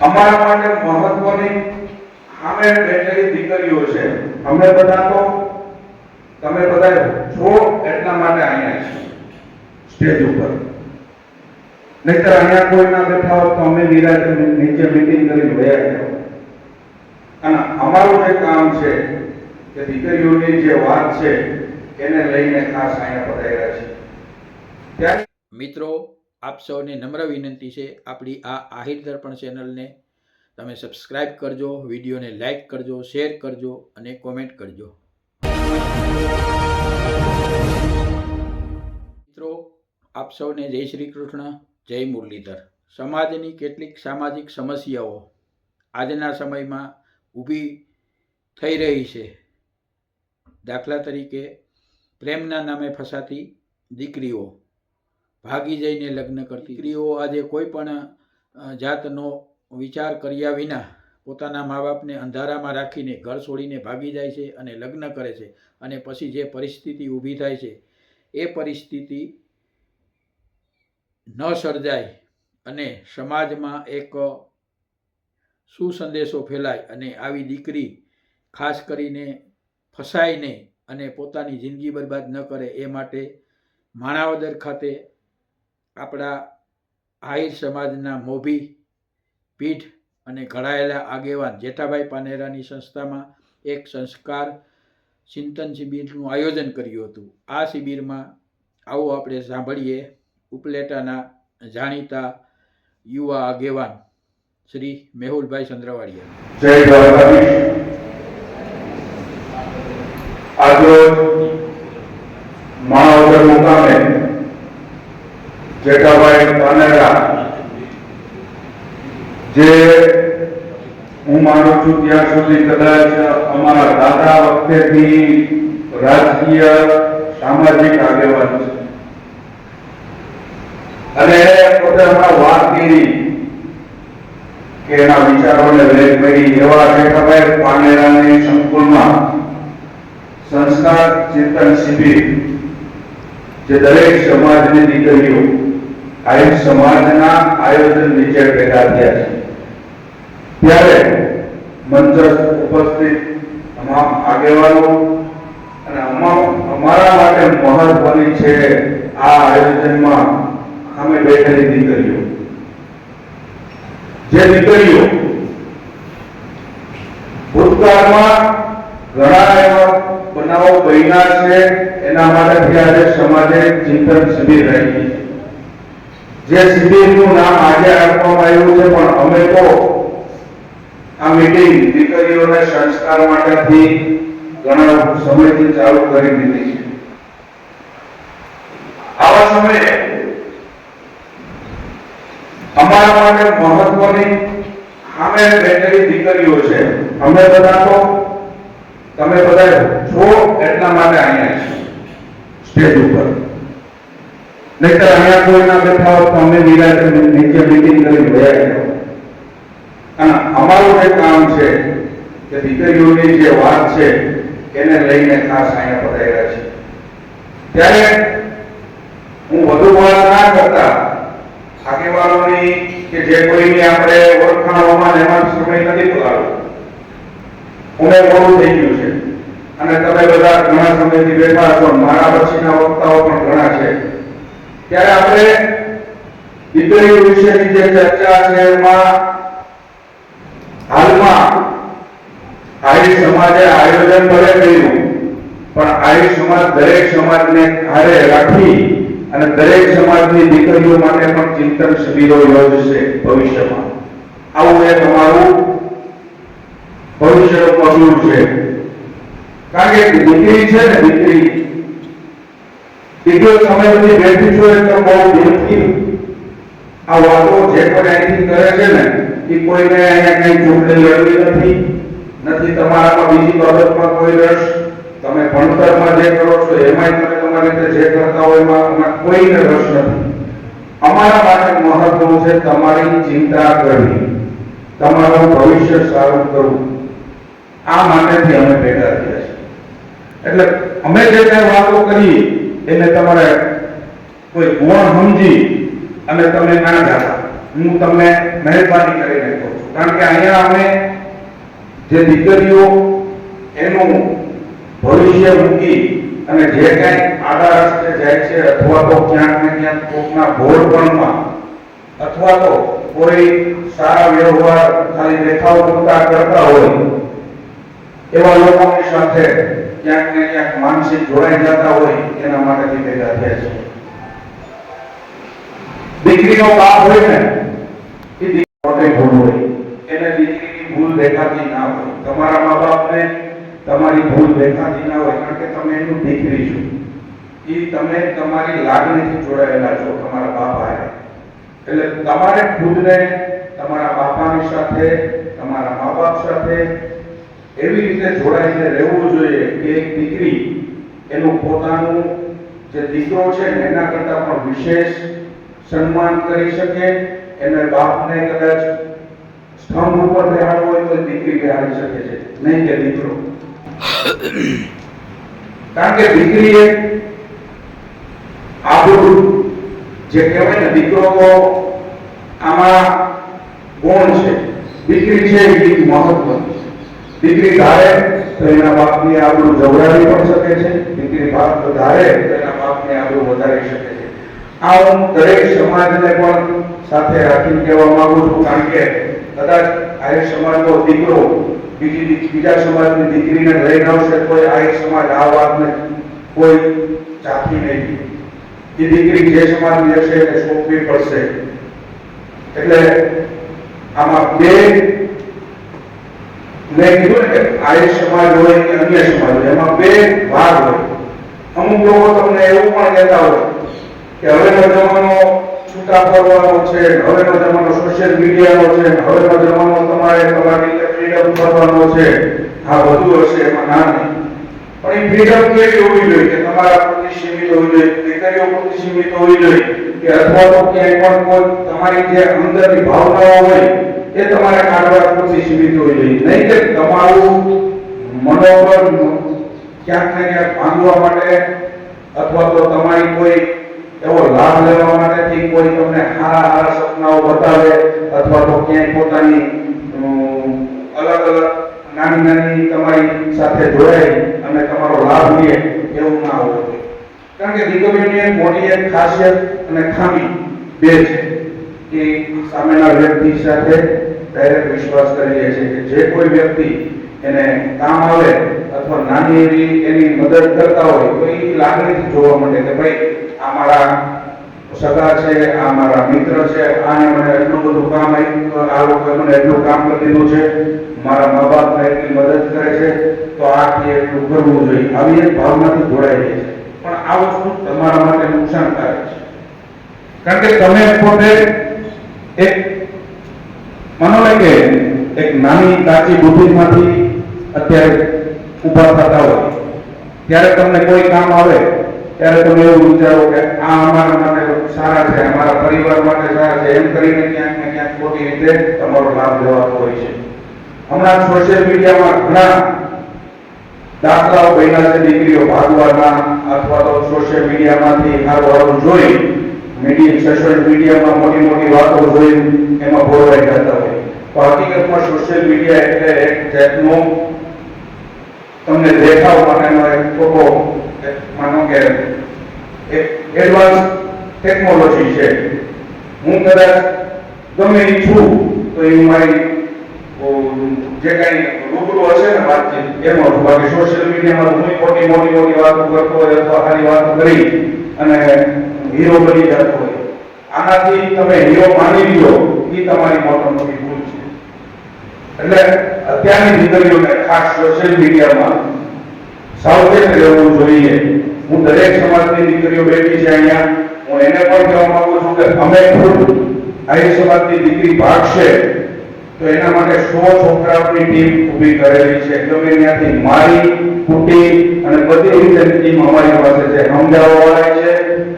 અમારા માટે મહત્વની સામે બેઠેલી દીકરીઓ છે. અમે બધા તો, તમે બધા છો એટલા માટે અહીંયા છે સ્ટેજ ઉપર. નહીતર અહીંયા કોઈ ના બેઠા હોત તો અમે નિરાતે નીચે મીટિંગ કરીને ગયા જાઓ અને અમારું જે કામ છે કે દીકરીઓની જે વાત છે, એને લઈને ખાસ અહીંયા પધાર્યા છે મિત્રો આપ સૌને નમ્ર વિનંતી છે. આપણી આ આહિર દર્પણ ચેનલને તમે સબસ્ક્રાઇબ કરજો, વિડીયોને લાઈક કરજો, શેર કરજો અને કોમેન્ટ કરજો. મિત્રો, આપ સૌને જય શ્રી કૃષ્ણ, જય મુરલીધર. સમાજની કેટલીક સામાજિક સમસ્યાઓ આજના સમયમાં ઊભી થઈ રહી છે. દાખલા તરીકે, પ્રેમના નામે ફસાતી દીકરીઓ ભાગી જઈને લગ્ન કરતી સ્ત્રીઓ આજે કોઈ પણ જાતનો વિચાર કર્યા વિના પોતાના મા બાપને અંધારામાં રાખીને ઘર છોડીને ભાગી જાય છે અને લગ્ન કરે છે અને પછી જે પરિસ્થિતિ ઊભી થાય છે, એ પરિસ્થિતિ ન સર્જાય અને સમાજમાં એક સુસંદેશો ફેલાય અને આવી દીકરી ખાસ કરીને ફસાય નહીં અને પોતાની જિંદગી બરબાદ ન કરે એ માટે માણાવદર ખાતે આપણા આહિર સમાજના મોભી પીઠ અને ઘડાયેલા આગેવાન જેઠાભાઈ પાનેરાની સંસ્થામાં એક સંસ્કાર ચિંતન શિબિરનું આયોજન કર્યું હતું. આ શિબિરમાં આવો આપણે સાંભળીએ ઉપલેટાના જાણીતા યુવા આગેવાન શ્રી મેહુલભાઈ ચંદ્રવાડિયા જય જેઠાભાઈ પાનેરા, જે હું માનું છું ત્યાં સુધી કદાચ અમારા દાદા વખતેથી રાજકીય સામાજિક આગેવાન છે. અને પોતે હમણાં વાત કરી કે એના વિચારોને વેગ કરી એવા જેઠાભાઈ પાનેરાની સંકુલમાં સંસ્કાર ચિંતન શિબિર, જે દરેક સમાજની દીકરીઓ આહિર સમાજના આયોજન નીચે ભેગા થયા છે. ત્યારે મંચસ્થ ઉપસ્થિત તમામ આગેવાનો અને અમારા માટે મહત્વની છે આ આયોજનમાં અમે બેઠેલી દીકરીઓ. જે દીકરીઓ ભૂતકાળમાં ઘણા એવા બનાવો બન્યા છે, એના માટે આજે સમાજે ચિંતન શિબિર રાખી છે. જે શિબિરનું નામ આજે આપવામાં આવ્યું છે, પણ અમે તો આ મીટિંગ દીકરીઓના સંસ્કાર માટેથી ઘણા સમયથી ચાલુ કરી દીધી છે. આવા સમયે અમારા માટે મહત્વની સામે બેઠેલી દીકરીઓ છે. અમે બધા તો, તમે બધા છો એટલા માટે અહીંયા છીએ. સ્ટેજ ઉપર. નહીતર અહીંયા કોઈ ના બેઠા હોત તો અમે નિરાશ નીચે મીટિંગ કરી ગયા અને અમારું જે કામ છે કે દીકરીઓની જે વાત છે, એને લઈને ખાસ અહીંયા પધાર્યા છે ત્યારે હું વધુ વાત ના કરતા આગેવાનોની કે જે કોઈની આપણે ઓળખાણોમાં એમાં સમય નથી બગાડવો ઉમે બહુ થઈ ગયું છે. અને તમે બધા ઘણા સમયથી બેઠા છો, મારા પછીના વક્તાઓ પણ ઘણા છે. ત્યારે આપણે દીકરીઓ વિશેની જે ચર્ચા છે એમાં હાલમાં આર્ય સમાજે આયોજન ભલે કર્યું, પણ આર્ય સમાજ દરેક સમાજને હારે રાખી અને દરેક સમાજની દીકરીઓ માટે પણ ચિંતન શિબિરો યોજશે ભવિષ્યમાં. આવું એ તમારું ભવિષ્યનું પગલું છે. કારણ કે દીકરી છે ને, દીકરી દીકરીઓ સમય બેઠી છું એટલે બહુ દિલથી આ વાતો જે પણ એડિટિંગ કરે છે ને, એ કોઈને અહીંયા કઈ ચૂંટણી લડવી નથી. નથી તમારામાં બીજી બાબતમાં કોઈ રસ. તમે ભણતરમાં જે કરો છો, એમાંય તમે તમારી રીતે જે કરતા હોય એમાં કોઈને રસ નથી. અમારા માટે મહત્વનું છે તમારી ચિંતા કરવી. તમારું ભવિષ્ય સારું કરવું. આ માટેથી અમે ભેગા થયા છે એટલે અમે જે કઈ વાતો કરી એને તમારે કોઈ ગુણ સમજી અને તમે ના જાતા હું તમને મહેરબાની કરીને કહું છું. કારણ કે અહીંયા અમે જે દીકરીઓ, એનું ભવિષ્ય મૂકી અને જે કાંઈ આડા રસ્તે જાય છે, અથવા તો ક્યાંક ને ક્યાંક કોકના ભોળપણમાં અથવા તો કોઈ સારા વ્યવહાર ખાલી દેખાવ પૂરતા કરતા હોય એવા લોકોની સાથે ક્યાંક ને ક્યાંક માનસિક જોડાઈ જતા હોય, એના માટેથી ભેગા થયા છે. દીકરીનો બાપ હોય ને, એ દીકરી ભૂલ હોય. એને દીકરીની ભૂલ દેખાતી ના હોય. તમારા મા બાપને તમારી ભૂલ દેખાતી ના હોય, કારણ કે તમે એનું દીકરી છો. એ તમે તમારી લાગણીથી જોડાયેલા છો, તમારા બાપા એટલે તમારે ખુદને તમારા બાપાની સાથે, તમારા મા બાપ સાથે એવી રીતે જોડાઈને રહેવું જોઈએ કે એક દીકરી એનું પોતાનું જે દીકરો છે ને, એના કરતાં પણ વિશેષ સન્માન કરી શકે. એને બાપને કદાચ સ્તંભ ઉપર બેહાડવો હોય તો દીકરી બેહાડી શકે છે. નહીં કે દીકરો. કારણ કે દીકરી એ આબરૂ જે કહેવાય ને, દીકરો આમાં ગુણ છે. દીકરી છે એ મહત્વની. દીકરી ધારે તો એના બાપની આબરૂ જવડાવી પણ શકે છે. દીકરી બાપ ધારે તો એના બાપની આબરૂ વધારી શકે છે. આ હું દરેક સમાજને પણ સાથે રાખીને કહેવા માંગુ છું, કારણ કે કદાચ આર્ય સમાજનો દીકરો બીજી દી- બીજા સમાજની દીકરીને લઈને આવશે કોઈ આર્ય સમાજ આ વાતને કોઈ ચાખી નહીં. એ દીકરી જે સમાજની હશે એને સોંપવી પડશે. એટલે આમાં બે મેં કીધું ને કે આર્ય સમાજ હોય કે અન્ય સમાજ હોય, એમાં બે ભાગ હોય. અમુક લોકો તમને એવું પણ કહેતા હોય કે હવેનો જમાનો છૂટા પડવાનો છે હવેનો જમાનો સોશિયલ મીડિયાનો છે હવેનો જમાનો તમારે તમારી ફ્રીડમ કરવાનો છે. આ બધું હશે, એમાં ના નહીં. પણ એ ફ્રીડમ કેવી હોવી જોઈએ? કે તમારા પૂરતી સીમિત હોવી જોઈએ દીકરીઓ પૂરતી સીમિત હોવી જોઈએ, કે અથવા તો ક્યાંય પણ કોઈ તમારી જે અંદરની ભાવનાઓ હોય એ તમારે કાઢવા પૂરતી સીમિત હોવી જોઈએ નહીં કે તમારું મનોબળ ક્યાંક ને ક્યાંક ભાંગવા માટે અથવા તો તમારી કોઈ એવો લાભ લેવા માટેથી કોઈ તમને સારા સારા સપનાઓ બતાવે અથવા તો ક્યાંય પોતાની અલગ અલગ નાની નાની તમારી સાથે જોડાય અને તમારો લાભ લે એવું ના હોવું કારણ કે દીકરીઓની એક મોટી એક ખાસિયત અને ખામી બે છે કે સામેના વ્યક્તિ સાથે ડાયરેક્ટ વિશ્વાસ કરી લે છે કે જે કોઈ વ્યક્તિ એને કામ આવે અથવા નાની એવી એની મદદ કરતા હોય, તો એ લાગણીથી જોવા માટે કે ભાઈ, આ મારા સગા છે, આ મારા મિત્ર છે, આને મને એટલું બધું કામ આવ્યું આ લોકોએ મને એટલું કામ કરી દીધું છે, મારા મા બાપને એટલી મદદ કરે છે, તો આથી એટલું કરવું જોઈએ. આવી એક ભાવનાથી જોડાઈ જાય છે. પણ આ વસ્તુ તમારા માટે નુકસાનકારક છે. કારણ કે તમે પોતે એક માનો લાગે કે એક નાની કાચી બુદ્ધિમાંથી અત્યારે ઊભા થતા હોય. ત્યારે તમને કોઈ કામ આવે, ત્યારે તમે એવું વિચારો કે આ અમારા માટે સારા છે, અમારા પરિવાર માટે સારા છે, એમ કરીને ક્યાંક ને ક્યાંક ખોટી રીતે તમારો લાભ લેવાતો હોય છે. હમણાં સોશિયલ મીડિયામાં ઘણા દાખલાઓ બન્યા છે, દીકરીઓ ભાગવાના અથવા તો સોશિયલ મીડિયામાંથી સારું સારું જોઈ મીડિયા સોશિયલ મીડિયામાં મોટી મોટી વાતો જોઈ એમાં ભોળવાઈ જતા હોય. હકીકતમાં સોશિયલ મીડિયા એટલે એક જાતનો તમને દેખાવ માટેનો એક ખોટો માનો કે એડવાન્સ ટેકનોલોજી છે. હું કદાચ ગમે છું, તો એ મારી જે કાંઈ રૂબરૂ હશે ને વાતચીત, એમાં બાકી સોશિયલ મીડિયામાં હું મોટી મોટી મોટી વાતો કરતો હોય અથવા સારી વાતો કરી અને હીરો બની જતો હોય. આનાથી તમે હીરો માની લ્યો એ તમારી મોટી મોટી ભૂલ એટલે અત્યારની દીકરીઓને ખાસ સોશિયલ મીડિયામાં સાવચેત રહેવું જોઈએ. હું દરેક સમાજની દીકરીઓ બેઠી છે અહીંયા. હું એને પણ કહેવા માંગુ છું કે અમે ખુદ આર્ય સમાજની દીકરી ભાગશે તો એના માટે સો છોકરાઓની ટીમ ઊભી કરેલી છે. ગમે ત્યાંથી મારી, કુટી અને બધી રીતે ટીમ અમારી પાસે છે. સમજાવવા વાળા છે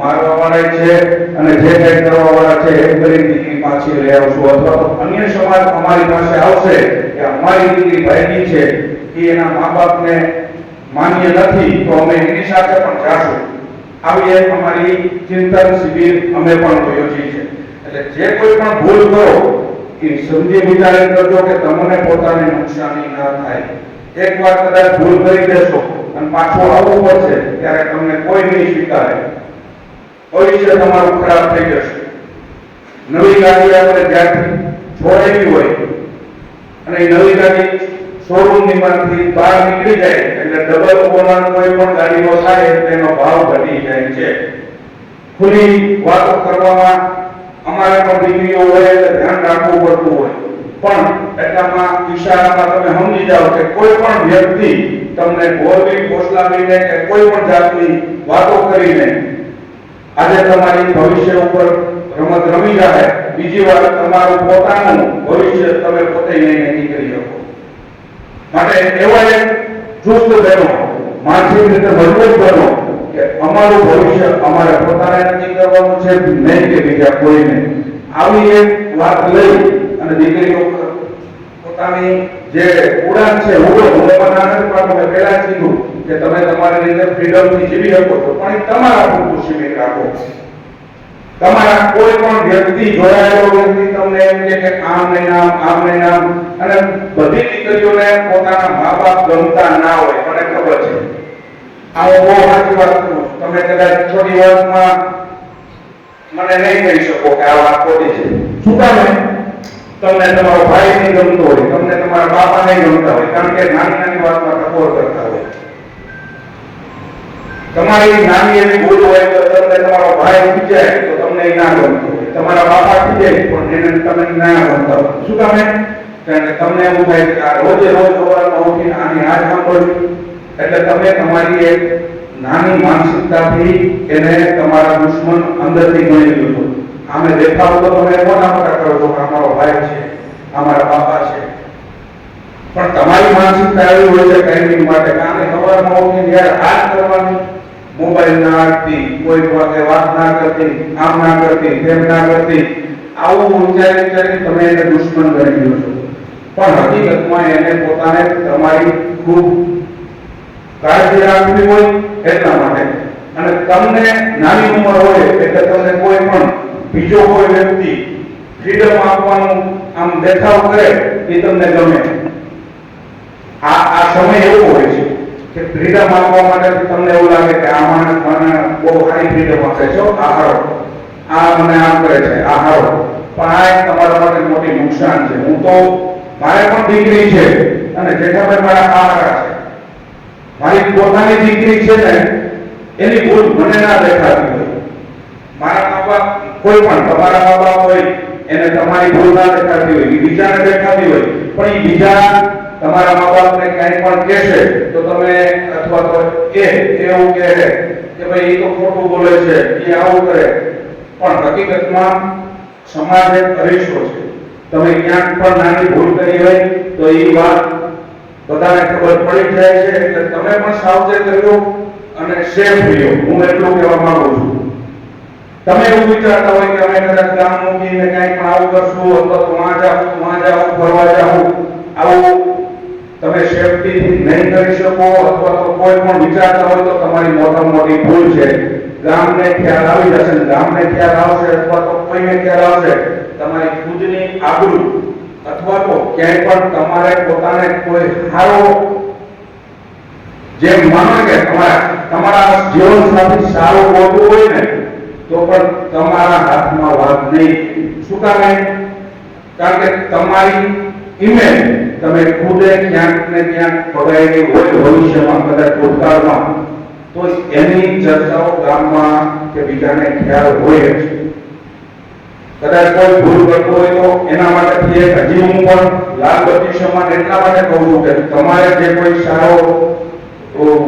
મારવા વાળા છે અને જે કંઈ કરવા વાળા છે એમ કરી દીકરી પાછી લઈ આવશું અથવા તો અન્ય સમાજ અમારી પાસે આવશે કે અમારી દીકરી ભાઈની છે, એ એના મા બાપને માન્ય નથી, તો અમે એની સાથે પણ જાશું. આવી એક અમારી ચિંતન શિબિર અમે પણ યોજી છે. એટલે જે કોઈ પણ ભૂલ કરો, એ સમજી વિચારી કરજો કે તમને પોતાને નુકસાની ના થાય. એક વાર કદાચ ભૂલ કરી દેશો અને પાછો આવવું પડશે, ત્યારે તમને કોઈ નહીં સ્વીકારે. ભવિષ્ય તમારું ખરાબ થઈ જશે. નવી ગાડી આપણે જ્યાંથી છોડેલી હોય અને એ નવી ગાડી શોરૂમની માંથી બહાર નીકળી જાય એટલે ડબલ ઓનર કોઈ પણ ગાડીનો થાય તેનો ભાવ ઘટી જાય છે. ખુલ્લી વાતો કરવામાં અમારે પણ દીકરીઓ હોય એટલે ધ્યાન રાખવું પડતું હોય. પણ એટલામાં ઈશારામાં તમે સમજી જાઓ કે કોઈ પણ વ્યક્તિ તમને બોલવી, ફોસલાવીને કે કોઈ પણ જાતની વાતો કરીને આજે તમારી ભવિષ્ય ઉપર રમત રમી જાય બીજી વાર તમારું પોતાનું ભવિષ્ય તમે પોતે નક્કી કરી શકો. માટે એવા એક ચુસ્ત બનો માનસિક રીતે મજબૂત બનો કે અમારું ભવિષ્ય અમારે પોતાને નક્કી કરવાનું છે નહીં કે બીજા કોઈને. આવી એક વાત લઈ અને દીકરીઓ પોતાની જે ઉડાન છે, ઉડો, હું એમાં નથી પાડતો, મેં પહેલા કીધું કે તમે તમારી રીતે ફ્રીડમથી જીવી શકો છો, પણ તમારા પૂરતું સીમિત રાખો. તમારા કોઈ પણ વ્યક્તિ જોડાયેલો વ્યક્તિ તમને એમ કે કે આમ ને નામ આમ ને નામ. અને બધી દીકરીઓને પોતાના મા બાપ ગમતા ના હોય, મને ખબર છે. આ હું બહુ સાચી વાત કરું તમે કદાચ થોડી વાતમાં મને નહીં કહી શકો કે આ વાત ખોટી છે. શું કામ તમને તમારો ભાઈ નહીં ગમતો હોય, તમને તમારા બાપા નહીં ગમતા હોય, કારણ કે નાની નાની વાતમાં ટકોર કરતા હોય. તમારી નાની એવી ભૂલ હોય તો તમને તમારો ભાઈ ખીજાય તો તમને ના ગમતું તમારા બાપા ખીજાય પણ એને તમે ના ગમતા શું કામે કારણ તમને એવું થાય કે આ રોજે રોજ સવારમાં ઉઠીને આની આ સાંભળવી. એટલે તમે તમારી એક નાની માનસિકતાથી એને તમારા દુશ્મન અંદરથી ગણી લો છો આમે દેખાવ તો તમે કોના મોટા કરો છો કે અમારો ભાઈ છે અમારા બાપા છે. પણ તમારી માનસિકતા એવી હોય છે ટાઈમિંગ માટે કામે સવારમાં ઉઠીને જ્યારે હાથ કરવાની મોબાઈલ ના આપતી કોઈ પાસે વાત ના કરતી આમ ના કરતી તેમ ના કરતી, આવું વિચારી વિચારી તમે એને દુશ્મન ગણી લો છો. પણ હકીકતમાં એને પોતાને તમારી ખૂબ કાળજી રાખવી હોય એટલા માટે. અને તમને નાની ઉંમર હોય એટલે તમને કોઈ પણ બીજો કોઈ વ્યક્તિ ફ્રીડમ આપવાનું આમ દેખાવ કરે એ તમને ગમે. આ આ સમય એવો હોય છે કે ત્રીજા આપવા માટે તમને એવું લાગે કે આ માણસ મને બહુ સારી રીતે આપે છે? આ હારો. આ મને આમ કરે છે. આ હારો. પણ આ એક તમારા માટે મોટી નુકસાન છે. હું તો, મારે પણ દીકરી છે અને જેઠાભાઈ મારા આહારા છે. મારી પોતાની દીકરી છે ને, એની ભૂલ મને ના દેખાતી હોય. મારા મા બાપ કોઈ પણ, તમારા મા બાપ હોય, એને તમારી ભૂલ ના દેખાતી હોય, બીજાને દેખાતી હોય, પણ એ બીજા તમારા મા બાપને ક્યાંય પણ કહેશે તો તમે અથવા તો એ એવું કહે કે ભાઈ એ તો ખોટું બોલે છે એ આવું કરે. પણ હકીકતમાં સમાજ એક અરીસો છે. તમે ક્યાંક પણ નાની ભૂલ કરી હોય તો એ વાત બધાને ખબર પડી જાય છે એટલે તમે પણ સાવચેત રહ્યો અને સેફ રહ્યો. હું એટલું કહેવા માંગુ છું. તમે એવું વિચારતા હોય કે અમે કદાચ ગામ મૂકીને કંઈ પણ આવું કરશું અથવા તો વાં જાઉં વાં જાઉં ફરવા જાઉં. આવું, તમે સેફટી નહીં કરી શકો અથવા તો કોઈ પણ વિચારતા હોય તો તમારી મોટામાં મોટી ભૂલ છે. ગામને ખ્યાલ આવી જશે, ગામને ખ્યાલ આવશે અથવા તો કોઈને ખ્યાલ આવશે, તમારી ખુદની આબરૂ અથવા તો ક્યાંય પણ તમારે પોતાને કોઈ સારો જે માનો કે તમારા તમારા જીવન સાથી સારો ગોતવું હોય ને, તો પણ તમારા હાથમાં વાત નહીં. શું કારણે? કારણ કે તમારી ઇમેજ તમે ખુદે ક્યાંક ને ક્યાંક પગાયેલી હોય, ભવિષ્યમાં કદાચ ભૂતકાળમાં તો એની ચર્ચાઓ ગામમાં કે બીજાને ખ્યાલ હોય જ. કદાચ કોઈ ભૂલ કરતો હોય તો એના માટે એક હજી હું પણ બત્તી સમાન એટલા માટે કહું છું કે તમારે જે કોઈ સારો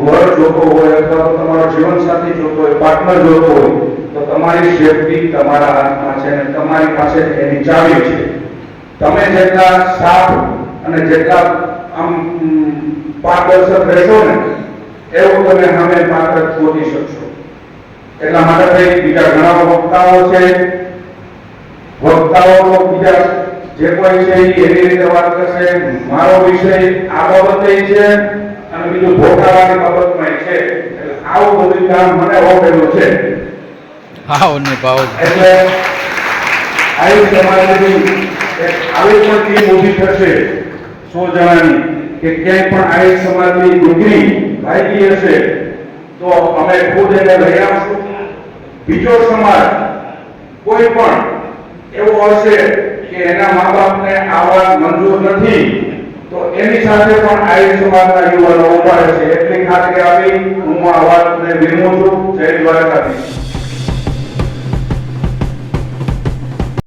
વર જોતો હોય અથવા તો તમારો જીવનસાથી જોતો હોય, પાર્ટનર જોતો હોય, તો તમારી સેફટી તમારા હાથમાં છે અને તમારી પાસે એની ચાવી છે. જેટલા સાફ અને જેટલા આમ પારદર્શક રહેશો ને એવું તમે સામે માત્ર શોધી શકશો. એટલા માટે ભાઈ બીજા ઘણા વક્તાઓ છે. વક્તાઓ તો બીજા જે કોઈ છે એ એવી રીતે વાત કરશે. મારો વિષય આ બાબતે છે અને બીજું ભોટાવાની બાબતમાં છે. આવું બધું કામ મને ઓપેલું છે. ભાવ ને ભાવ. એટલે આવી સમાજની આવી પણ ટીમ ઊભી થશે, સો જણાની, કે ક્યાંય પણ આહિર સમાજની દીકરી ભાગી હશે, તો અમે ખુદ એને લઈ આવશું. બીજો સમાજ, કોઈ પણ એવો હશે કે એના મા બાપને વાત મંજૂર નથી, તો એની સાથે પણ આહિર સમાજના યુવાનો ઊભા રહેશે. એટલી ખાતરી આપી હું આ વાતને વિરમું છું. જય દ્વારકાધીશ.